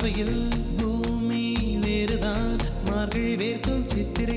பார்வையில் பூமி வேறுதான். மார்கழி வேர்க்கும் சித்திரை